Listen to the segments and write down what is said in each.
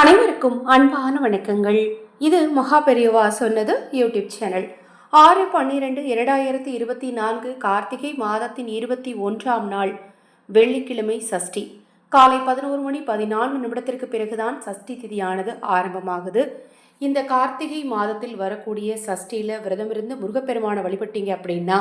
அனைவருக்கும் அன்பான வணக்கங்கள். இது மகா பெரியவா சொன்னது யூடியூப் சேனல். ஆறு பன்னிரெண்டு இரண்டாயிரத்தி இருபத்தி நான்கு கார்த்திகை மாதத்தின் இருபத்தி ஒன்றாம் நாள் வெள்ளிக்கிழமை சஷ்டி. காலை பதினோரு மணி பதினான்கு நிமிடத்திற்கு பிறகுதான் சஷ்டி திதியானது ஆரம்பமாகுது. இந்த கார்த்திகை மாதத்தில் வரக்கூடிய சஷ்டியில் விரதமிருந்து முருகப்பெருமானை வழிபட்டீங்க அப்படின்னா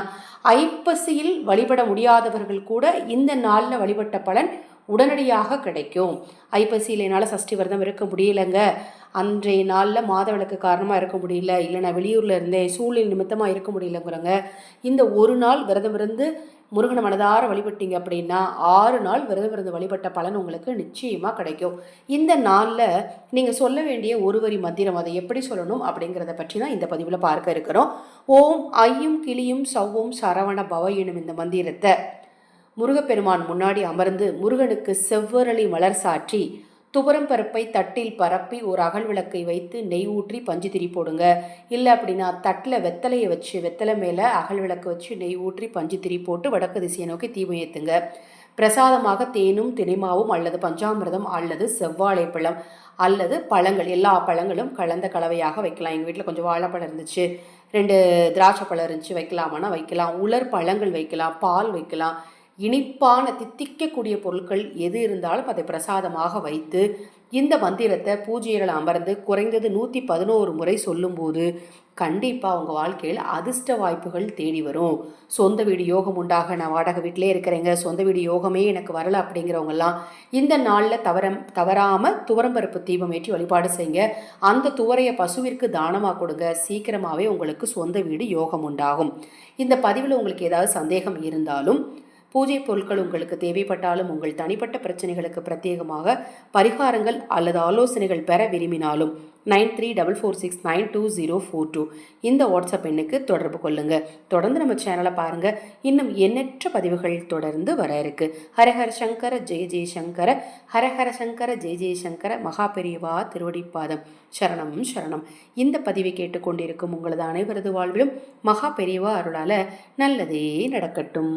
ஐப்பசியில் வழிபட முடியாதவர்கள் கூட இந்த நாளில் வழிபட்ட பலன் உடனடியாக கிடைக்கும். ஐப்பசியில் என்னால் சஷ்டி விரதம் இருக்க முடியலைங்க. அன்றைய நாளில் மாதவிளக்கு காரணமாக இருக்க முடியல. இல்லை நான் வெளியூரில் இருந்தேன். சூழ்நிலை நிமித்தமாக இருக்க முடியலங்கிறங்க. இந்த ஒரு நாள் விரதம் இருந்து முருகனை மனதார வழிபட்டீங்க அப்படின்னா ஆறு நாள் விரதம் இருந்து வழிபட்ட பலன் உங்களுக்கு நிச்சயமாக கிடைக்கும். இந்த நாளில் நீங்கள் சொல்ல வேண்டிய ஒரு வரி மந்திரம் அதை எப்படி சொல்லணும் அப்படிங்கிறத பற்றி தான் இந்த பதிவில் பார்க்க இருக்கிறோம். ஓம் ஐயும் கிளியும் சவ்வும் சரவண பவ எனும் இந்த மந்திரத்தை முருகப்பெருமான் முன்னாடி அமர்ந்து முருகனுக்கு செவ்வரளி மலர் சாற்றி துவரம் பருப்பை தட்டில் பரப்பி ஒரு அகல் விளக்கை வைத்து நெய் ஊற்றி பஞ்சு திரி போடுங்க. இல்லை அப்படின்னா தட்டில் வெத்தலையை வச்சு வெத்தலை மேலே அகல் விளக்கு வச்சு நெய் ஊற்றி பஞ்சு திரி போட்டு வடக்கு திசையை நோக்கி தீபம் ஏற்றுங்க பிரசாதமாக தேனும் தினைமாவும் அல்லது பஞ்சாமிரதம் அல்லது செவ்வாழைப்பழம் அல்லது பழங்கள் எல்லா பழங்களும் கலந்த கலவையாக வைக்கலாம். எங்கள் வீட்டில் கொஞ்சம் வாழைப்பழம் இருந்துச்சு ரெண்டு திராட்சை பழம் இருந்துச்சு வைக்கலாமான்னா வைக்கலாம். உலர் பழங்கள் வைக்கலாம் பால் வைக்கலாம். இனிப்பான தித்திக்கக்கூடிய பொருட்கள் எது இருந்தாலும் அதை பிரசாதமாக வைத்து இந்த மந்திரத்தை பூஜையில் அமர்ந்து குறைந்தது நூற்றி பதினோரு முறை சொல்லும்போது கண்டிப்பாக உங்கள் வாழ்க்கையில் அதிர்ஷ்ட வாய்ப்புகள் தேடி வரும். சொந்த வீடு யோகம் உண்டாக நான் வாடகை வீட்டிலே இருக்கிறேங்க சொந்த வீடு யோகமே எனக்கு வரல அப்படிங்கிறவங்கெல்லாம் இந்த நாளில் தவறம் தவறாமல் துவரம்பருப்பு தீபம் ஏற்றி வழிபாடு செய்யுங்க. அந்த துவரையை பசுவிற்கு தானமாக கொடுங்க. சீக்கிரமாகவே உங்களுக்கு சொந்த வீடு யோகம் உண்டாகும். இந்த பதிவில் உங்களுக்கு ஏதாவது சந்தேகம் இருந்தாலும் பூஜை பொருட்கள் உங்களுக்கு தேவைப்பட்டாலும் உங்கள் தனிப்பட்ட பிரச்சனைகளுக்கு பிரத்யேகமாக பரிகாரங்கள் அல்லது ஆலோசனைகள் பெற விரும்பினாலும் nine three double four six nine two zero four two இந்த வாட்ஸ்அப் எண்ணுக்கு தொடர்பு கொள்ளுங்கள் தொடர்ந்து நம்ம சேனலை பாருங்கள் இன்னும் எண்ணற்ற பதிவுகள் தொடர்ந்து வர இருக்கு. ஹரஹர சங்கர ஜெய ஜெயசங்கர ஹரஹர சங்கர ஜெய ஜெயசங்கர மகா பெரியவா திருவடிப்பாதம். சரணம் சரணம். இந்த பதிவை கேட்டுக்கொண்டிருக்கும் உங்களது அனைவரது வாழ்விலும் மகா பெரியவா அருளால் நல்லதே நடக்கட்டும்.